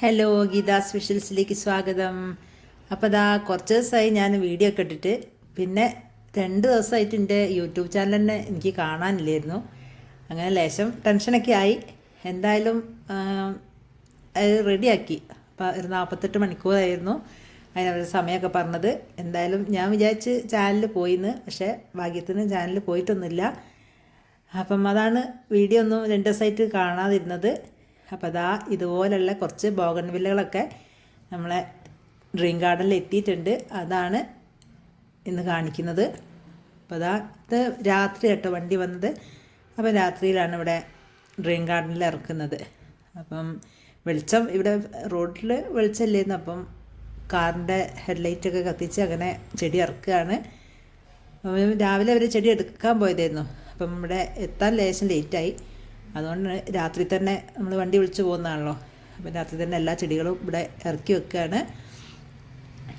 Hello Geetha സ്പെഷ്യൽസിലേക്ക് സ്വാഗതം. അപ്പോൾ ഇതാ കുറച്ച് ദിവസമായി ഞാൻ വീഡിയോ ഒക്കെ ഇട്ടിട്ട് പിന്നെ രണ്ട് ദിവസമായിട്ട് എന്റെ യൂട്യൂബ് ചാനൽ തന്നെ എനിക്ക് കാണാനില്ലായിരുന്നു. അങ്ങനെ ലേശം ടെൻഷനൊക്കെ ആയി. എന്തായാലും അത് റെഡിയാക്കി അപ്പോൾ ഒരു നാൽപ്പത്തെട്ട് മണിക്കൂറായിരുന്നു അതിനവരുടെ സമയമൊക്കെ പറഞ്ഞത്. എന്തായാലും ഞാൻ വിചാരിച്ച് ചാനലിൽ പോയിന്ന് പക്ഷേ ഭാഗ്യത്തിന് ചാനലിൽ പോയിട്ടൊന്നുമില്ല. അപ്പം അതാണ് വീഡിയോ ഒന്നും രണ്ട് ദിവസമായിട്ട് കാണാതിരുന്നത്. അപ്പോൾ അതാ ഇതുപോലുള്ള കുറച്ച് ബോഗൺ വില്ലകളൊക്കെ നമ്മളെ ഡ്രീം ഗാർഡനിൽ എത്തിയിട്ടുണ്ട്. അതാണ് ഇന്ന് കാണിക്കുന്നത്. അപ്പോൾ അതാ ഇത് രാത്രി കേട്ടോ വണ്ടി വന്നത്. അപ്പം രാത്രിയിലാണ് ഇവിടെ ഡ്രീം ഗാർഡനിൽ ഇറക്കുന്നത്. അപ്പം വെളിച്ചം ഇവിടെ റോഡിൽ വെളിച്ചമില്ലായിരുന്നു. അപ്പം കാറിന്റെ ഹെഡ്ലൈറ്റൊക്കെ കത്തിച്ച് അങ്ങനെ ചെടി ഇറക്കുകയാണ്. രാവിലെ അവർ ചെടി എടുക്കാൻ പോയതായിരുന്നു. അപ്പം ഇവിടെ എത്താൻ ലേശം ലേറ്റായി. അതുകൊണ്ട് രാത്രി തന്നെ നമ്മൾ വണ്ടി വിളിച്ചു പോകുന്നതാണല്ലോ. അപ്പം രാത്രി തന്നെ എല്ലാ ചെടികളും ഇവിടെ ഇറക്കി വെക്കുകയാണ്.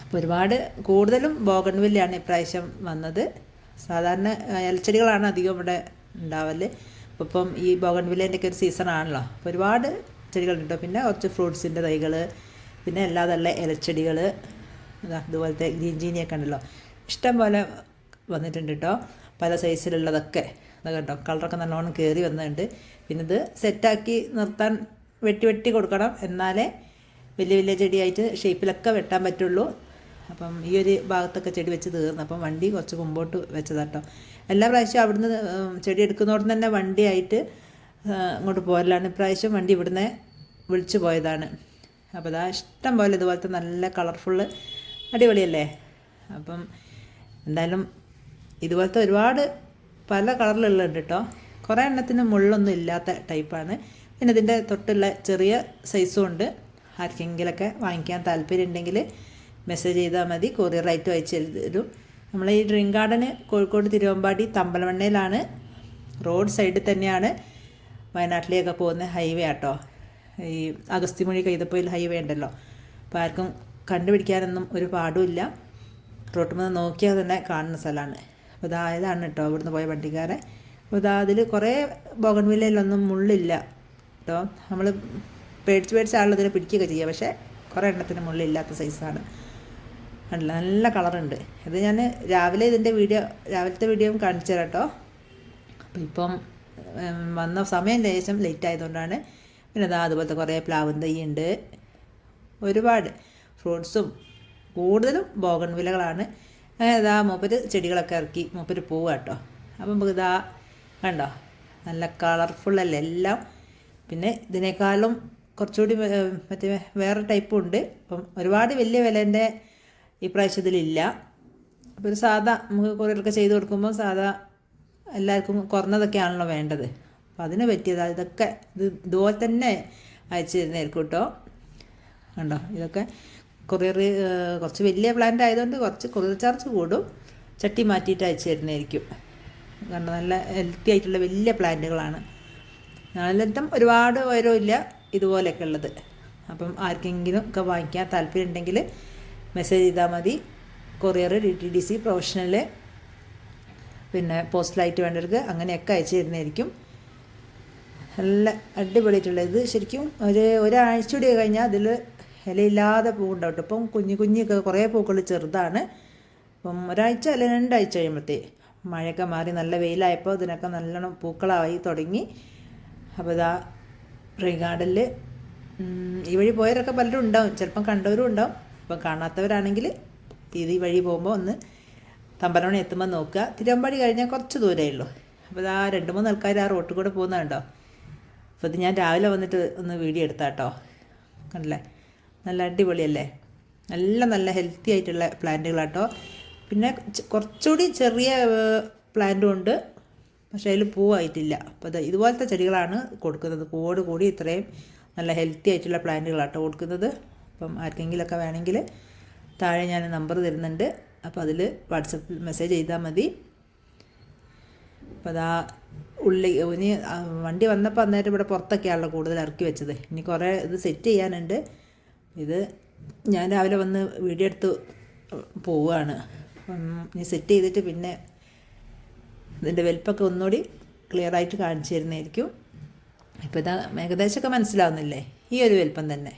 അപ്പോൾ ഒരുപാട് കൂടുതലും ബോഗൺവില്ലാണ് ഇപ്രാവശ്യം വന്നത്. സാധാരണ ഇലച്ചെടികളാണ് അധികം ഇവിടെ ഉണ്ടാവൽ. അപ്പോൾ ഇപ്പം ഈ ബോഗൺവില്ലേന്റെ ഒക്കെ ഒരു സീസൺ ആണല്ലോ. അപ്പോൾ ഒരുപാട് ചെടികളുണ്ട്. പിന്നെ കുറച്ച് ഫ്രൂട്ട്സിന്റെ തൈകൾ പിന്നെ അല്ലാതുള്ള ഇലച്ചെടികൾ അതുപോലത്തെ ഗ്രീൻ ജീനിയൊക്കെ ഉണ്ടല്ലോ. ഇഷ്ടം പോലെ വന്നിട്ടുണ്ട് കേട്ടോ. പല സൈസിലുള്ളതൊക്കെ അത് കേട്ടോ കളറൊക്കെ നല്ലോണം കയറി വന്നിട്ടുണ്ട്. പിന്നെ ഇത് സെറ്റാക്കി നിർത്താൻ വെട്ടി വെട്ടി കൊടുക്കണം. എന്നാലേ വലിയ വലിയ ചെടിയായിട്ട് ഷേപ്പിലൊക്കെ വെട്ടാൻ പറ്റുള്ളൂ. അപ്പം ഈ ഒരു ഭാഗത്തൊക്കെ ചെടി വെച്ച് തീർന്നു. അപ്പം വണ്ടി കുറച്ച് മുമ്പോട്ട് വെച്ചതാട്ടോ എല്ലാ പ്രാവശ്യവും അവിടുന്ന് ചെടി എടുക്കുന്നോടത്ത് തന്നെ വണ്ടിയായിട്ട് അങ്ങോട്ട് പോരലാണ്. ഇപ്രാവശ്യം വണ്ടി ഇവിടുന്ന് വിളിച്ചു പോയതാണ്. അപ്പോൾ അതാ ഇഷ്ടം പോലെ ഇതുപോലത്തെ നല്ല കളർഫുള്ള് അടിപൊളിയല്ലേ? അപ്പം എന്തായാലും ഇതുപോലത്തെ ഒരുപാട് പല കളറിലുള്ളത് കേട്ടോ കുറേ എണ്ണത്തിന് മുള്ളൊന്നും ഇല്ലാത്ത ടൈപ്പാണ്. പിന്നെ ഇതിന്റെ തൊട്ടുള്ള ചെറിയ സൈസും ഉണ്ട്. ആർക്കെങ്കിലൊക്കെ വാങ്ങിക്കാൻ താല്പര്യം ഉണ്ടെങ്കിൽ മെസ്സേജ് ചെയ്താൽ മതി. കൊറിയർ ആയിട്ട് അയച്ചു തരും. നമ്മൾ ഈ ഡ്രീം ഗാർഡന് കോഴിക്കോട് തിരുവമ്പാടി തമ്പലമണ്ണയിലാണ് റോഡ് സൈഡിൽ തന്നെയാണ് വയനാട്ടിലേക്ക് പോകുന്ന ഹൈവേ ആട്ടോ. ഈ അഗസ്തിമൊഴി കൈതപ്പൊയിൽ ഹൈവേ ഉണ്ടല്ലോ. അപ്പോൾ ആർക്കും കണ്ടുപിടിക്കാനൊന്നും ഒരു പാടുമില്ല നിന്ന് നോക്കിയാൽ തന്നെ കാണുന്ന സ്ഥലമാണ് അപ്പോൾ ഇതാ ഇതാണ് കേട്ടോ ഇവിടുന്ന് പോയ വണ്ടിക്കാരെ. അപ്പോൾ ഇതാ അതിൽ കുറേ ബോഗൺവില്ലയിലൊന്നും മുള്ളില്ല കേട്ടോ നമ്മൾ പേടിച്ച് പേടിച്ചാളിൽ ഇതിനെ പിടിക്കുകയൊക്കെ ചെയ്യുക പക്ഷേ കുറേ എണ്ണത്തിന് മുള്ളില്ലാത്ത സൈസാണ്. കണ്ടില്ല? നല്ല കളറുണ്ട്. ഇത് ഞാൻ രാവിലെ ഇതിന്റെ വീഡിയോ രാവിലത്തെ വീഡിയോ കാണിച്ചു തരാം കേട്ടോ അപ്പോൾ ഇപ്പം വന്ന സമയം ലേശം ലേറ്റ് ആയതുകൊണ്ടാണ് പിന്നെ അതാ അതുപോലത്തെ കുറേ പ്ലാവും തൈ ഉണ്ട് ഒരുപാട് ഫ്രൂട്ട്സും കൂടുതലും ബോഗൺ ഇതാ മൂപ്പര് ചെടികളൊക്കെ ഇറക്കി മൂപ്പര് പോവുക കേട്ടോ അപ്പം നമുക്ക് ഇതാ കണ്ടോ? നല്ല കളർഫുള്ളല്ലേ എല്ലാം? പിന്നെ ഇതിനേക്കാളും കുറച്ചുകൂടി മറ്റേ വേറെ ടൈപ്പും ഉണ്ട്. അപ്പം ഒരുപാട് വലിയ വിലേന്റെ ഈ പ്രാവശ്യത്തിലില്ല അപ്പോൾ ഒരു സാധാ നമുക്ക് കുറേയൊക്കെ ചെയ്ത് കൊടുക്കുമ്പോൾ സാധാ എല്ലാവർക്കും കുറഞ്ഞതൊക്കെയാണല്ലോ വേണ്ടത്. അപ്പം അതിന് പറ്റിയത് ഇതൊക്കെ ഇത് ഇതുപോലെ തന്നെ അയച്ചു തരുന്നതായിരിക്കും കേട്ടോ കണ്ടോ? ഇതൊക്കെ കൊറിയർ കുറച്ച് വലിയ പ്ലാന്റ് ആയതുകൊണ്ട് കുറച്ച് കൊറിയർ ചാർജ് കൂടും. ചട്ടി മാറ്റിയിട്ട് അയച്ചു തരുന്നതായിരിക്കും. കാരണം നല്ല ഹെൽത്തി ആയിട്ടുള്ള വലിയ പ്ലാന്റുകളാണ് ഞാനെല്ലാം ഒരുപാട് ഉയരമില്ല ഇതുപോലെയൊക്കെ ഉള്ളത്. അപ്പം ആർക്കെങ്കിലും ഒക്കെ വാങ്ങിക്കാൻ താല്പര്യം ഉണ്ടെങ്കിൽ മെസ്സേജ് ചെയ്താൽ മതി. Courier D T D C professional പിന്നെ പോസ്റ്റലായിട്ട് വേണ്ടവർക്ക് അങ്ങനെയൊക്കെ അയച്ചു തരുന്നതായിരിക്കും. നല്ല അടിപൊളിയായിട്ടുള്ള ഇത്. ശരിക്കും ഒരു ഒരാഴ്ച കൂടി കഴിഞ്ഞാൽ അതിൽ ഇലയില്ലാതെ പൂവുണ്ടാവും ട്ടോ. ഇപ്പം കുഞ്ഞു കുഞ്ഞൊക്കെ കുറേ പൂക്കൾ ചെറുതാണ്. അപ്പം ഒരാഴ്ച അല്ല രണ്ടാഴ്ച കഴിയുമ്പോഴത്തേ മഴയൊക്കെ മാറി നല്ല വെയിലായപ്പോൾ ഇതിനൊക്കെ നല്ലോണം പൂക്കളായി തുടങ്ങി. അപ്പോൾ ഇതാ റീ ഗാർഡനിൽ ഈ വഴി പോയവരൊക്കെ പലരും ഉണ്ടാവും. ചിലപ്പം കണ്ടവരും ഉണ്ടാവും. ഇപ്പം കാണാത്തവരാണെങ്കിൽ ഈ വഴി പോകുമ്പോൾ ഒന്ന് തമ്പലമണി എത്തുമ്പോൾ നോക്കുക. തിരുവമ്പാടി കഴിഞ്ഞാൽ കുറച്ച് ദൂരമേ ഉള്ളൂ. അപ്പോൾ ഇതാ രണ്ട് മൂന്ന് ആൾക്കാർ ആ റോട്ടിൽ കൂടെ പോകുന്നുണ്ടോ അപ്പോൾ ഇത് ഞാൻ രാവിലെ വന്നിട്ട് ഒന്ന് വീഡിയോ എടുത്താട്ടോ. കണ്ടില്ലേ? നല്ല അടിപൊളിയല്ലേ? നല്ല നല്ല ഹെൽത്തി ആയിട്ടുള്ള പ്ലാന്റുകളാട്ടോ പിന്നെ കുറച്ചുകൂടി ചെറിയ പ്ലാന്റും ഉണ്ട്. പക്ഷേ അതിൽ പൂവായിട്ടില്ല അപ്പോൾ അത് ഇതുപോലത്തെ ചെടികളാണ് കൊടുക്കുന്നത്. പൂവോട് കൂടി ഇത്രയും നല്ല ഹെൽത്തി ആയിട്ടുള്ള പ്ലാന്റുകളാട്ടോ കൊടുക്കുന്നത്. അപ്പം ആർക്കെങ്കിലുമൊക്കെ വേണമെങ്കിൽ താഴെ ഞാൻ നമ്പർ തരുന്നുണ്ട്. അപ്പോൾ അതിൽ വാട്സപ്പിൽ മെസ്സേജ് ചെയ്താൽ മതി. അപ്പോൾ അതാ ഉള്ളി ഇനി വണ്ടി വന്നപ്പോൾ അന്നേരം ഇവിടെ പുറത്തൊക്കെയാണല്ലോ കൂടുതൽ ഇറക്കി വെച്ചത്. ഇനി കുറേ ഇത് സെറ്റ് ചെയ്യാനുണ്ട്. ഇത് ഞാൻ രാവിലെ വന്ന് വീഡിയോ എടുത്ത് പോവുകയാണ് ഇനി സെറ്റ് ചെയ്തിട്ട് പിന്നെ ഇതിന്റെ വലിപ്പൊക്കെ ഒന്നുകൂടി ക്ലിയർ ആയിട്ട് കാണിച്ചു തരുന്നതായിരിക്കും ഇപ്പോൾ ഇതാ ഏകദേശമൊക്കെ മനസ്സിലാവുന്നില്ലേ? ഈ ഒരു വലിപ്പം തന്നെ.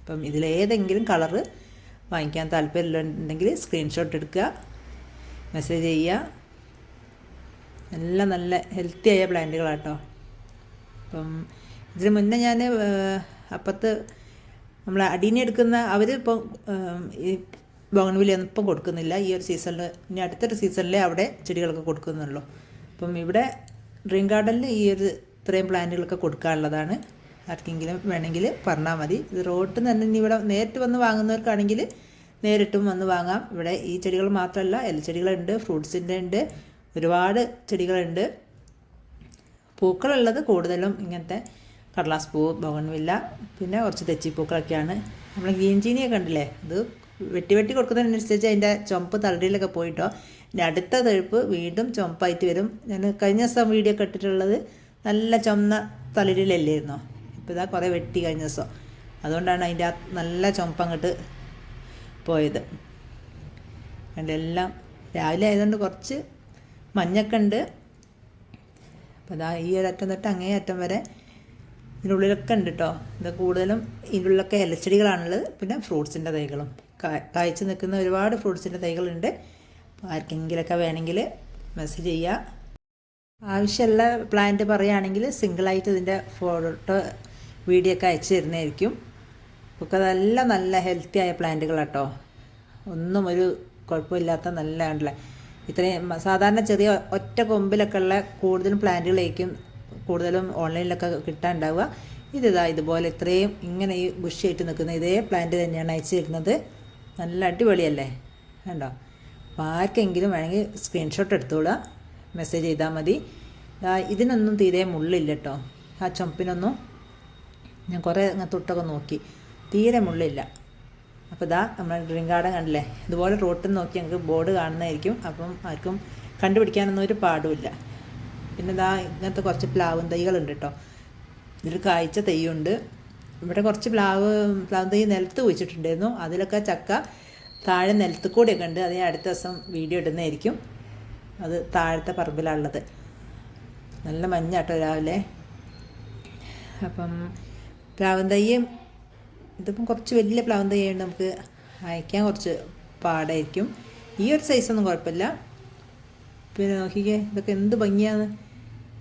അപ്പം ഇതിലേതെങ്കിലും കളറ് വാങ്ങിക്കാൻ താല്പര്യമുണ്ടെങ്കിൽ സ്ക്രീൻഷോട്ട് എടുക്കുക മെസ്സേജ് ചെയ്യുക. നല്ല നല്ല ഹെൽത്തി ആയ പ്ലാന്റുകളാട്ടോ അപ്പം ഇതിന് മുന്നേ ഞാൻ അപ്പുറത്ത് നമ്മൾ അടീനെ എടുക്കുന്ന അവർ ഇപ്പം ഈ ബോഗൺവില്ലൊന്നും ഇപ്പം കൊടുക്കുന്നില്ല. ഈ ഒരു സീസണിൽ ഇനി അടുത്തൊരു സീസണിലേ അവിടെ ചെടികളൊക്കെ കൊടുക്കുന്നുള്ളൂ. അപ്പം ഇവിടെ ഡ്രീം ഗാർഡനിൽ ഈ ഒരു ഇത്രയും പ്ലാന്റുകളൊക്കെ കൊടുക്കാനുള്ളതാണ്. ആർക്കെങ്കിലും വേണമെങ്കിൽ പറഞ്ഞാൽ മതി. ഇത് റോട്ടിൽ നിന്ന് തന്നെ ഇനി ഇവിടെ നേരിട്ട് വന്ന് വാങ്ങുന്നവർക്കാണെങ്കിൽ നേരിട്ടും വന്ന് വാങ്ങാം. ഇവിടെ ഈ ചെടികൾ മാത്രമല്ല ഇലച്ചെടികളുണ്ട് ഫ്രൂട്ട്സിന്റെ ഉണ്ട് ഒരുപാട് ചെടികളുണ്ട്. പൂക്കളുള്ളത് കൂടുതലും ഇങ്ങനത്തെ കടലാസ് പൂ ബോഗൺവില്ല പിന്നെ കുറച്ച് തെച്ചിപ്പൂക്കളൊക്കെയാണ്. നമ്മൾ ഗ്രീൻ ചീനിയൊക്കെ ഉണ്ടല്ലേ അത് വെട്ടി വെട്ടി കൊടുക്കുന്നതിനനുസരിച്ച് അതിന്റെ ചുമപ്പ് തളടിയിലൊക്കെ പോയിട്ടോ. ഇനി അടുത്ത തെഴുപ്പ് വീണ്ടും ചുമപ്പായിട്ട് വരും. ഞാൻ കഴിഞ്ഞ ദിവസം വീഡിയോ കെട്ടിട്ടുള്ളത് നല്ല ചുമന്ന തളിരിലല്ലായിരുന്നോ ഇപ്പോൾ ഇതാ കുറേ വെട്ടി കഴിഞ്ഞ ദിവസം. അതുകൊണ്ടാണ് അതിന്റെ നല്ല ചുമപ്പ് അങ്ങോട്ട് പോയത്. എല്ലാം രാവിലെ ആയതുകൊണ്ട് കുറച്ച് മഞ്ഞൊക്കെ ഉണ്ട്. അപ്പോൾ ഇതാ ഈ ഒരറ്റം തൊട്ട് അങ്ങേ അറ്റം വരെ ഇതിനുള്ളിലൊക്കെ ഉണ്ട് കേട്ടോ ഇത് കൂടുതലും ഇതിനുള്ളിലൊക്കെ ഇലച്ചെടികളാണുള്ളത് പിന്നെ ഫ്രൂട്ട്സിന്റെ തൈകളും. കായ്ച്ചു നിൽക്കുന്ന ഒരുപാട് ഫ്രൂട്ട്സിന്റെ തൈകളുണ്ട്. അപ്പോൾ ആർക്കെങ്കിലൊക്കെ വേണമെങ്കിൽ മെസ്സേജ് ചെയ്യുക ആവശ്യമുള്ള പ്ലാന്റ് പറയുകയാണെങ്കിൽ സിംഗിളായിട്ട് ഇതിന്റെ ഫോട്ടോ വീഡിയോ ഒക്കെ അയച്ചു തരുന്നതായിരിക്കും. ഒക്കെ നല്ല നല്ല ഹെൽത്തി ആയ പ്ലാന്റുകളാട്ടോ. ഒന്നും ഒരു കുഴപ്പമില്ലാത്ത നല്ല ഉണ്ടല്ലേ ഇത്രയും സാധാരണ ചെറിയ ഒറ്റ കൊമ്പിലൊക്കെ ഉള്ള കൂടുതലും പ്ലാന്റുകളായിരിക്കും കൂടുതലും ഓൺലൈനിലൊക്കെ കിട്ടാനുണ്ടാവുക. ഇതിതാ ഇതുപോലെ ഇത്രയും ഇങ്ങനെ ഈ ബുഷിയായിട്ട് നിൽക്കുന്ന ഇതേ പ്ലാന്റ് തന്നെയാണ് അയച്ചു തരുന്നത് നല്ല അടിപൊളിയല്ലേ? കണ്ടോ? ആർക്കെങ്കിലും വേണമെങ്കിൽ സ്ക്രീൻഷോട്ട് എടുത്തോളുക. മെസ്സേജ് ചെയ്താൽ മതി. ഇതിനൊന്നും തീരെ മുള്ളില്ല കേട്ടോ ആ ചുമപ്പിനൊന്നും. ഞാൻ കുറേ തൊട്ടൊക്കെ നോക്കി. തീരെ മുള്ളില്ല. അപ്പോൾ ഇതാ നമ്മൾ ഡ്രീം ഗാർഡൻ കണ്ടില്ലേ? ഇതുപോലെ റോട്ടിൽ നോക്കി ഞങ്ങൾക്ക് ബോർഡ് കാണുന്നതായിരിക്കും. അപ്പം ആർക്കും കണ്ടുപിടിക്കാനൊന്നും ഒരു പാടുമില്ല. പിന്നെ ഇതാ ഇങ്ങനത്തെ കുറച്ച് പ്ലാവും തൈകളുണ്ട് കേട്ടോ ഇതിൽ കായ്ച്ച തൈയുണ്ട്. ഇവിടെ കുറച്ച് പ്ലാവ് പ്ലാവ് തൈ നിലത്ത് കുഴിച്ചിട്ടുണ്ടായിരുന്നു. അതിലൊക്കെ ചക്ക താഴെ നിലത്ത് കൂടെയൊക്കെ ഉണ്ട്. അത് ഞാൻ അടുത്ത ദിവസം വീഡിയോ ഇടുന്നതായിരിക്കും. അത് താഴത്തെ പറമ്പിലാണുള്ളത്. നല്ല മഞ്ഞ മഞ്ഞാട്ടോ രാവിലെ. അപ്പം പ്ലാവൻ തൈയും ഇതിപ്പം കുറച്ച് വലിയ പ്ലാവൻ തൈ നമുക്ക് അയക്കാൻ കുറച്ച് പാടായിരിക്കും. ഈ ഒരു സൈസൊന്നും കുഴപ്പമില്ല. പിന്നെ നോക്കിക്കേ ഇതൊക്കെ എന്ത് ഭംഗിയാണ്.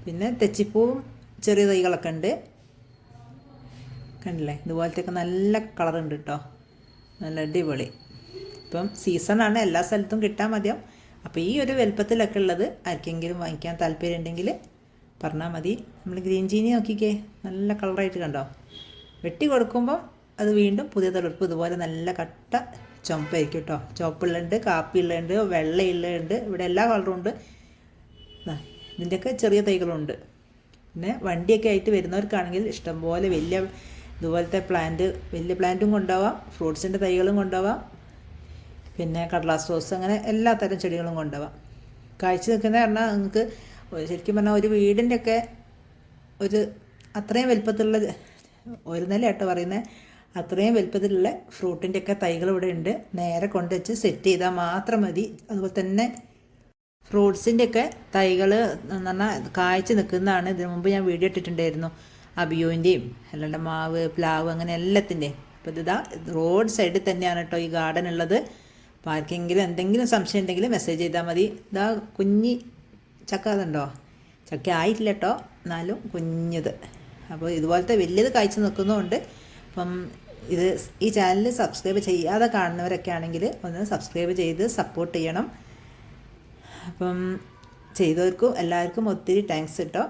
പിന്നെ തെച്ചിപ്പൂവും ചെറിയ തൈകളൊക്കെ ഉണ്ട്. കണ്ടില്ലേ? ഇതുപോലത്തെയൊക്കെ നല്ല കളർ ഉണ്ട് കേട്ടോ നല്ല അടിപൊളി. ഇപ്പം സീസണാണ് എല്ലാ സ്ഥലത്തും കിട്ടാൻ മതിയാവും. അപ്പോൾ ഈ ഒരു വലുപ്പത്തിലൊക്കെ ഉള്ളത് ആർക്കെങ്കിലും വാങ്ങിക്കാൻ താല്പര്യം ഉണ്ടെങ്കിൽ പറഞ്ഞാൽ മതി. നമ്മൾ ഗ്രീൻ ചീനി നോക്കിക്കേ. നല്ല കളറായിട്ട് കണ്ടോ? വെട്ടി കൊടുക്കുമ്പോൾ അത് വീണ്ടും പുതിയ തളിർപ്പ്. ഇതുപോലെ നല്ല കട്ട ചുമപ്പായിരിക്കും കേട്ടോ ചുവപ്പുള്ളുണ്ട് കാപ്പിയുള്ളുണ്ട് വെള്ളയുള്ളുണ്ട് ഇവിടെ എല്ലാ കളറും ഉണ്ട്. ഇതിന്റെയൊക്കെ ചെറിയ തൈകളുണ്ട്. പിന്നെ വണ്ടിയൊക്കെ ആയിട്ട് വരുന്നവർക്കാണെങ്കിൽ ഇഷ്ടംപോലെ വലിയ ഇതുപോലത്തെ പ്ലാന്റ് വലിയ പ്ലാന്റും കൊണ്ടുപോവാം ഫ്രൂട്ട്സിന്റെ തൈകളും കൊണ്ടുപോവാം. പിന്നെ കടലാസ് റോസ് അങ്ങനെ എല്ലാ തരം ചെടികളും കൊണ്ടുപോവാം. കാഴ്ച നിൽക്കുന്ന പറഞ്ഞാൽ നിങ്ങൾക്ക് ശരിക്കും പറഞ്ഞാൽ ഒരു വീടിന്റെയൊക്കെ ഒരു അത്രയും വലുപ്പത്തിലുള്ള ഒരു നില കേട്ടോ പറയുന്നത് അത്രയും വലുപ്പത്തിലുള്ള ഫ്രൂട്ടിന്റെയൊക്കെ തൈകൾ ഇവിടെ ഉണ്ട്. നേരെ കൊണ്ടുവച്ച് സെറ്റ് ചെയ്താൽ മാത്രം മതി. അതുപോലെ തന്നെ ഫ്രൂട്ട്സിന്റെ ഒക്കെ തൈകൾ എന്ന് പറഞ്ഞാൽ കായ്ച്ച് നിൽക്കുന്നതാണ് ഇതിനു മുമ്പ് ഞാൻ വീഡിയോ ഇട്ടിട്ടുണ്ടായിരുന്നു. അബിയോന്റെയും അല്ലാണ്ട് മാവ് പ്ലാവ് അങ്ങനെ എല്ലാത്തിന്റെയും അപ്പോൾ ഇതാ റോഡ് സൈഡിൽ തന്നെയാണ് കേട്ടോ ഈ ഗാർഡൻ ഉള്ളത്. ആർക്കെങ്കിലും എന്തെങ്കിലും സംശയം ഉണ്ടെങ്കിൽ മെസ്സേജ് ചെയ്താൽ മതി. ഇതാ കുഞ്ഞി ചക്ക അതുണ്ടോ ചക്ക ആയിട്ടില്ല കേട്ടോ. എന്നാലും കുഞ്ഞത്. അപ്പോൾ ഇതുപോലത്തെ വലിയത് കായ്ച്ചു നിൽക്കുന്നതുകൊണ്ട് അപ്പം ഇത് ഈ ചാനൽ സബ്സ്ക്രൈബ് ചെയ്യാതെ കാണുന്നവരൊക്കെ ആണെങ്കിൽ ഒന്ന് സബ്സ്ക്രൈബ് ചെയ്ത് സപ്പോർട്ട് ചെയ്യണം. അപ്പം ചെയ്തവർക്കും എല്ലാവർക്കും ഒത്തിരി താങ്ക്സ് കേട്ടോ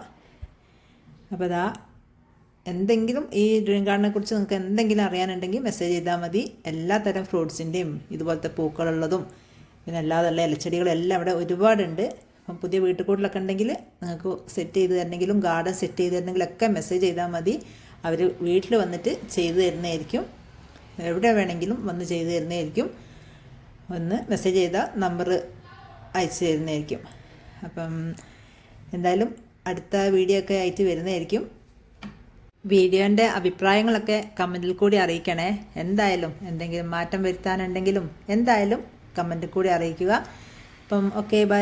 അപ്പോൾ അതാ എന്തെങ്കിലും ഈ ഡ്രീം ഗാർഡനെ കുറിച്ച് നിങ്ങൾക്ക് എന്തെങ്കിലും അറിയാനുണ്ടെങ്കിൽ മെസ്സേജ് ചെയ്താൽ മതി. എല്ലാ തരം ഫ്രൂട്ട്സിന്റെയും ഇതുപോലത്തെ പൂക്കളുള്ളതും പിന്നെ അല്ലാതുള്ള ഇലച്ചെടികളും എല്ലാം ഇവിടെ ഒരുപാടുണ്ട്. അപ്പം പുതിയ വീട്ടുകൂടിലൊക്കെ ഉണ്ടെങ്കിൽ നിങ്ങൾക്ക് സെറ്റ് ചെയ്ത് തരണമെങ്കിലും ഗാർഡൻ സെറ്റ് ചെയ്ത് തരണമെങ്കിലൊക്കെ മെസ്സേജ് ചെയ്താൽ മതി. അവർ വീട്ടിൽ വന്നിട്ട് ചെയ്തു തരുന്നതായിരിക്കും. എവിടെ വേണമെങ്കിലും വന്ന് ചെയ്തു തരുന്നതായിരിക്കും. ഒന്ന് മെസ്സേജ് ചെയ്താൽ നമ്പർ അയച്ചു തരുന്നതായിരിക്കും അപ്പം എന്തായാലും അടുത്ത വീഡിയോ ഒക്കെ ആയിട്ട് വരുന്നതായിരിക്കും. വീഡിയോന്റെ അഭിപ്രായങ്ങളൊക്കെ കമന്റിൽ കൂടി അറിയിക്കണേ. എന്തായാലും എന്തെങ്കിലും മാറ്റം വരുത്താനുണ്ടെങ്കിലും എന്തായാലും കമന്റിൽ കൂടി അറിയിക്കുക. അപ്പം ഓക്കെ ബൈ